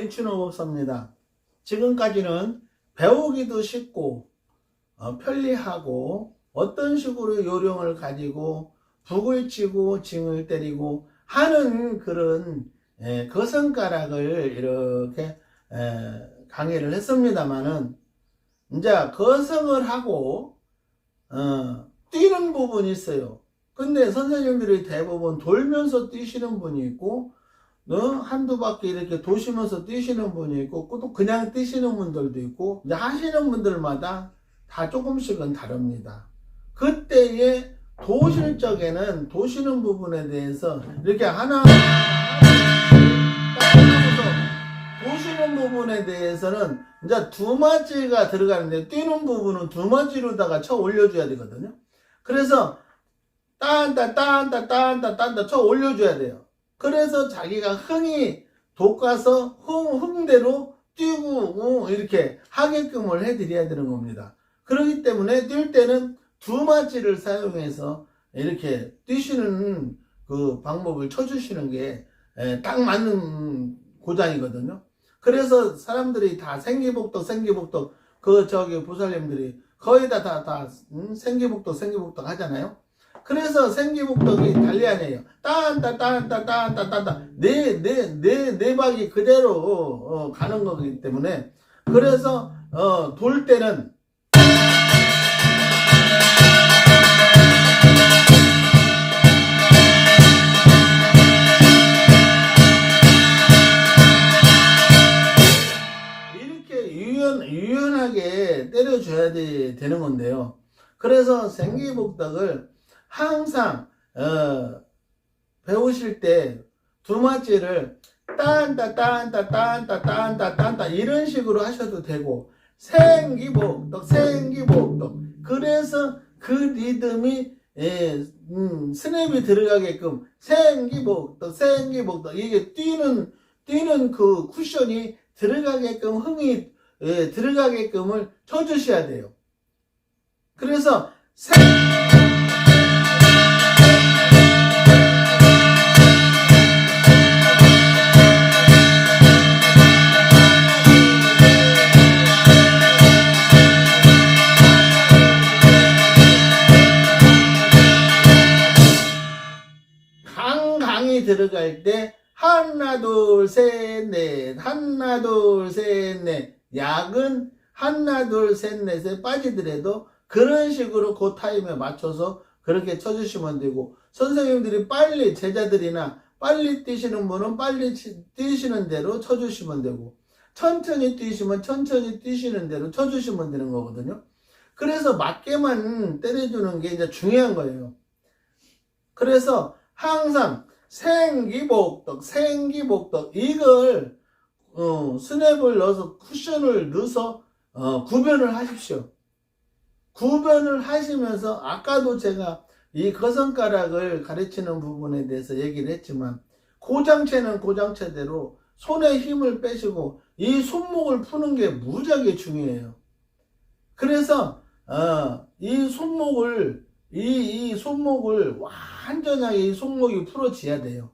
이춘호법사입니다. 지금까지는 배우기도 쉽고 어, 편리하고 어떤 식으로 요령을 가지고 북을 치고 징을 때리고 하는 그런 에, 거성가락을 이렇게 에, 강의를 했습니다마는 이제 거성을 하고 어, 뛰는 부분이 있어요. 근데 선생님들이 대부분 돌면서 뛰시는 분이 있고 어? 한두 바퀴 이렇게 도시면서 뛰시는 분이 있고 또 그냥 뛰시는 분들도 있고 이제 하시는 분들마다 다 조금씩은 다릅니다. 그때의 도실 적에는 도시는 부분에 대해서 이렇게 하나 도시는 부분에 대해서는 이제 두 마지가 들어가는데 뛰는 부분은 두 마지로다가 쳐 올려줘야 되거든요. 그래서 딴따 딴따 딴따 딴따 쳐 올려줘야 돼요. 그래서 자기가 흥이 돋가서 흥, 흥대로 뛰고 어, 이렇게 하게끔을 해드려야 되는 겁니다. 그렇기 때문에 뛸 때는 두 마지를 사용해서 이렇게 뛰시는 그 방법을 쳐주시는 게 딱 맞는 고장이거든요. 그래서 사람들이 다 생기복덕 생기복덕 그 저기 부살님들이 거의 다 다다 생기복덕 생기복덕 하잖아요. 그래서 생기복덕이 단리안이에요. 딴따 딴따 딴따 딴따 네네네 네 박이 그대로 어, 가는 거기 때문에 그래서 어, 돌 때는 이렇게 유연, 유연하게 때려줘야 되, 는 건데요. 그래서 생기복덕을 항상, 어, 배우실 때 두 마지를 딴따, 딴따, 딴따, 딴따, 딴따 이런 식으로 하셔도 되고, 생기복덕, 생기복덕. 그래서 그 리듬이 예, 음, 스냅이 들어가게끔 생기복덕, 생기복덕 이게 뛰는 뛰는 그 쿠션이 들어가게끔 흥이 예, 들어가게끔을 쳐주셔야 돼요. 그래서 생 들어갈 때 하나 둘 셋 넷 하나 둘 셋 넷 약은 하나 둘 셋 넷에 빠지더라도 그런 식으로 그 타임에 맞춰서 그렇게 쳐주시면 되고 선생님들이 빨리 제자들이나 빨리 뛰시는 분은 빨리 치- 뛰시는 대로 쳐주시면 되고 천천히 뛰시면 천천히 뛰시는 대로 쳐주시면 되는 거거든요. 그래서 맞게만 때려주는 게 이제 중요한 거예요. 그래서 항상 생기복덕, 생기복덕 이걸 어, 스냅을 넣어서 쿠션을 넣어서 어, 구변을 하십시오. 구변을 하시면서 아까도 제가 이 거성가락을 가르치는 부분에 대해서 얘기를 했지만 고장체는 고장체대로 손에 힘을 빼시고 이 손목을 푸는 게 무지하게 중요해요. 그래서 어, 이 손목을 이, 이 손목을 완전하게 이 손목이 풀어져야 돼요.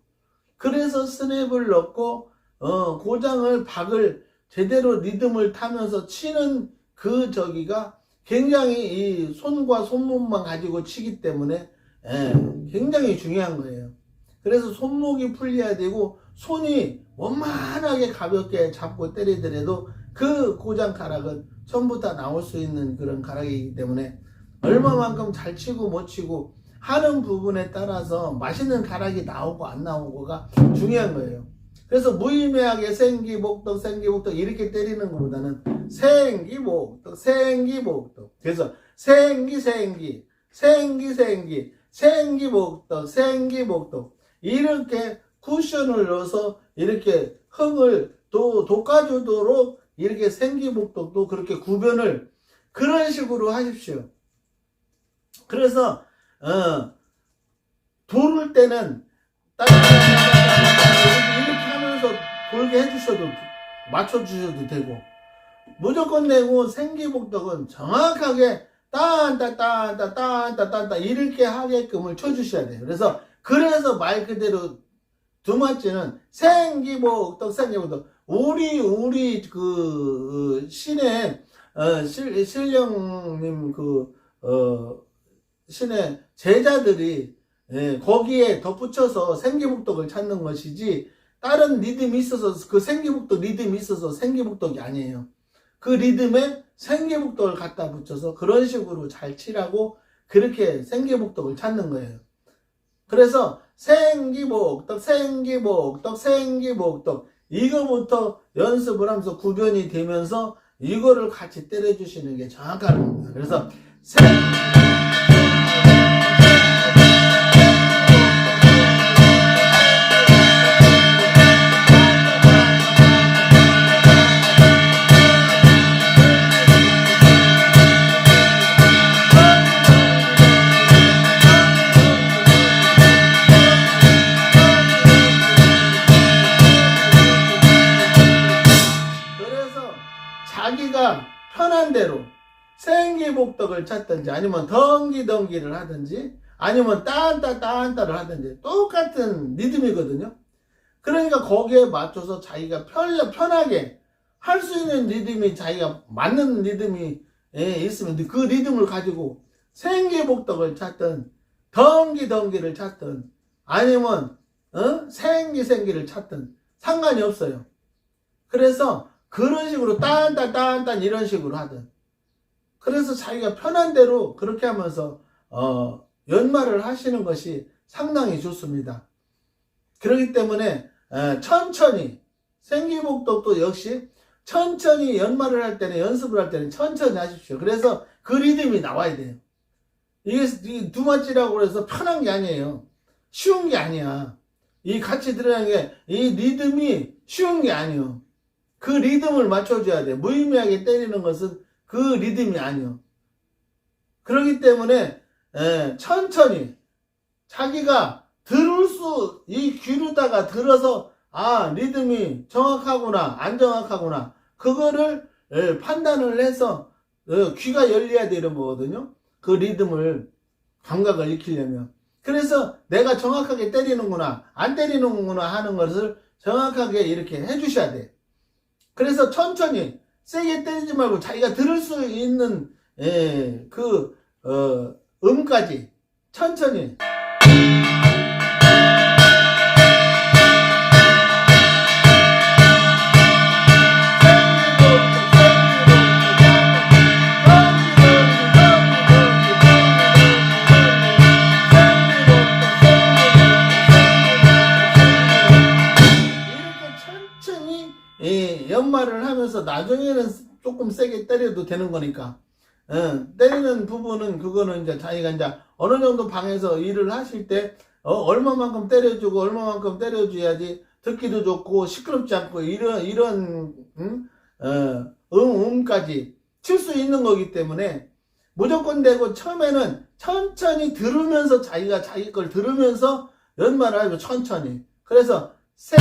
그래서 스냅을 넣고 어, 고장을 박을 제대로 리듬을 타면서 치는 그 저기가 굉장히 이 손과 손목만 가지고 치기 때문에 예, 굉장히 중요한 거예요. 그래서 손목이 풀려야 되고 손이 원만하게 가볍게 잡고 때리더라도 그 고장 가락은 전부 다 나올 수 있는 그런 가락이기 때문에 얼마만큼 잘 치고 못 치고 하는 부분에 따라서 맛있는 가락이 나오고 안 나오고가 중요한 거예요. 그래서 무의미하게 생기복덕 생기복덕 이렇게 때리는 것보다는 생기복덕 생기복덕 그래서 생기 생기 생기 생기 생기복덕 생기복덕 이렇게 쿠션을 넣어서 이렇게 흥을 또 돋아주도록 이렇게 생기복덕도 그렇게 구변을 그런 식으로 하십시오. 그래서 어 돌을 때는 이렇게 하면서 돌게 해주셔도 맞춰주셔도 되고 무조건 내고 생기복덕은 정확하게 딴따 딴따 딴따 딴따 이렇게 하게끔을 쳐주셔야 돼요. 그래서 그래서 말 그대로 두 번째는 생기복덕 생기복덕 우리 우리 그 어, 신의 어, 실, 신령님 그 어, 신의 제자들이 예, 거기에 덧붙여서 생기복덕을 찾는 것이지 다른 리듬이 있어서 그 생기복덕 리듬이 있어서 생기복덕이 아니에요. 그 리듬에 생기복덕을 갖다 붙여서 그런 식으로 잘 치라고 그렇게 생기복덕을 찾는 거예요. 그래서 생기복덕, 생기복덕, 생기복덕 이거부터 연습을 하면서 구변이 되면서 이거를 같이 때려주시는 게 정확한 겁니다. 그래서 생 생기복덕을 찾든지 아니면 덩기덩기를 하든지 아니면 딴따 딴따를 하든지 똑같은 리듬이거든요. 그러니까 거기에 맞춰서 자기가 편, 편하게 할 수 있는 리듬이 자기가 맞는 리듬이 예, 있으면 그 리듬을 가지고 생기복덕을 찾든 덩기덩기를 찾든 아니면 어? 생기생기를 찾든 상관이 없어요. 그래서 그런 식으로 딴딴 딴딴 이런 식으로 하든 그래서 자기가 편한 대로 그렇게 하면서 어, 연말을 하시는 것이 상당히 좋습니다. 그렇기 때문에 에, 천천히 생기복덕도 역시 천천히 연말을 할 때는 연습을 할 때는 천천히 하십시오. 그래서 그 리듬이 나와야 돼요. 이게 이 두마치라고 해서 편한 게 아니에요. 쉬운 게 아니야. 이 같이 들어가는 게 이 리듬이 쉬운 게 아니에요. 그 리듬을 맞춰줘야 돼. 무의미하게 때리는 것은 그 리듬이 아니요. 그렇기 때문에 에, 천천히 자기가 들을 수 이 귀로다가 들어서 아 리듬이 정확하구나 안 정확하구나 그거를 에, 판단을 해서 어, 귀가 열려야 되는 거거든요. 그 리듬을 감각을 익히려면 그래서 내가 정확하게 때리는구나 안 때리는구나 하는 것을 정확하게 이렇게 해주셔야 돼. 그래서 천천히 세게 때리지 말고 자기가 들을 수 있는 예, 그 어, 음까지 천천히 나중에는 조금 세게 때려도 되는 거니까. 어, 때리는 부분은 그거는 이제 자기가 이제 어느 정도 방에서 일을 하실 때 어, 얼마만큼 때려주고 얼마만큼 때려줘야지 듣기도 좋고 시끄럽지 않고 이런 이런 음, 어, 음, 음까지 칠 수 있는 거기 때문에 무조건 되고 처음에는 천천히 들으면서 자기가 자기 걸 들으면서 연말을 하죠 천천히. 그래서 세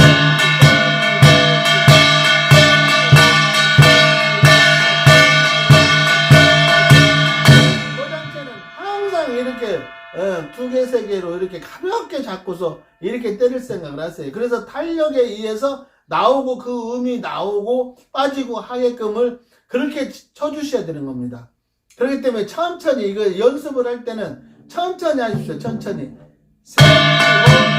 두 개, 세 개로 이렇게 가볍게 잡고서 이렇게 때릴 생각을 하세요. 그래서 탄력에 의해서 나오고 그 음이 나오고 빠지고 하게끔을 그렇게 쳐주셔야 되는 겁니다. 그렇기 때문에 천천히 이거 연습을 할 때는 천천히 하십시오. 천천히. 세, 이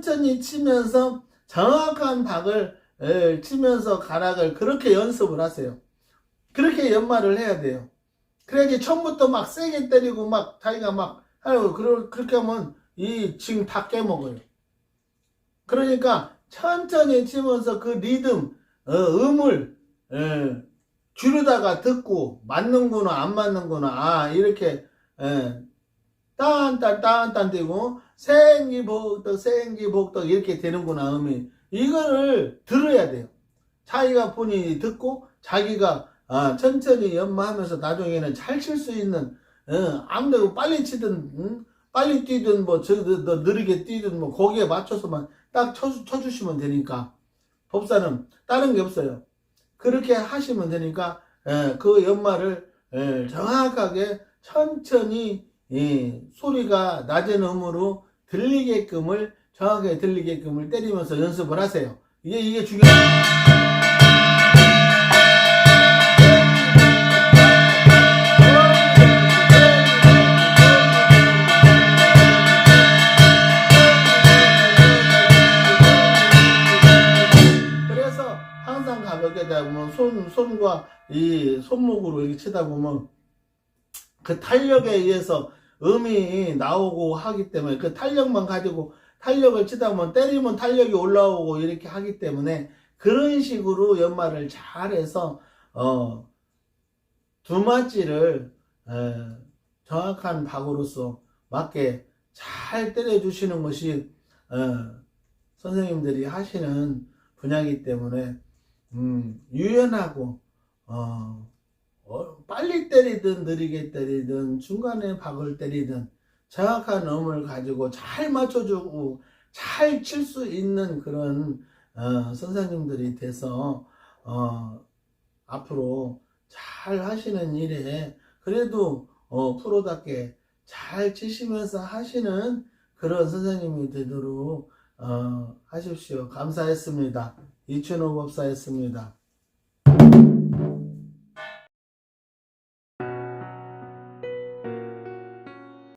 천천히 치면서 정확한 박을 에, 치면서 가락을 그렇게 연습을 하세요. 그렇게 연말을 해야 돼요. 그래야지 처음부터 막 세게 때리고 막 자기가 막 아유 그렇게 하면 이 지금 다 깨먹어요. 그러니까 천천히 치면서 그 리듬 어, 음을 에, 줄여다가 듣고 맞는구나 안 맞는구나 아 이렇게 에, 딴딴 딴딴 되고 생기복덕 생기복덕 이렇게 되는구나 음이 이거를 들어야 돼요 자기가 본인이 듣고 자기가 아, 천천히 연마하면서 나중에는 잘 칠 수 있는 어, 아무데고 빨리 치든 응? 빨리 뛰든 뭐 저, 더, 더 느리게 뛰든 뭐 거기에 맞춰서만 딱 쳐, 쳐주시면 되니까 법사는 다른 게 없어요. 그렇게 하시면 되니까 예, 그 연말을 예, 정확하게 천천히 예, 소리가 낮은 음으로 들리게끔을 정확하게 들리게끔을 때리면서 연습을 하세요. 이게 이게 중요해요. 그래서 항상 가볍게 되다 보면 손, 손과 이 손목으로 이렇게 치다 보면 그 탄력에 의해서 음이 나오고 하기 때문에 그 탄력만 가지고 탄력을 치다 보면 때리면 탄력이 올라오고 이렇게 하기 때문에 그런 식으로 연말을 잘해서 어 두마찌를 에, 정확한 박으로서 맞게 잘 때려주시는 것이 어, 선생님들이 하시는 분야이기 때문에 음, 유연하고 어, 어, 빨리 때리든 느리게 때리든 중간에 박을 때리든 정확한 음을 가지고 잘 맞춰주고 잘 칠 수 있는 그런 어, 선생님들이 돼서 어, 앞으로 잘 하시는 일에 그래도 어, 프로답게 잘 치시면서 하시는 그런 선생님이 되도록 어, 하십시오. 감사했습니다. 이춘호 법사였습니다.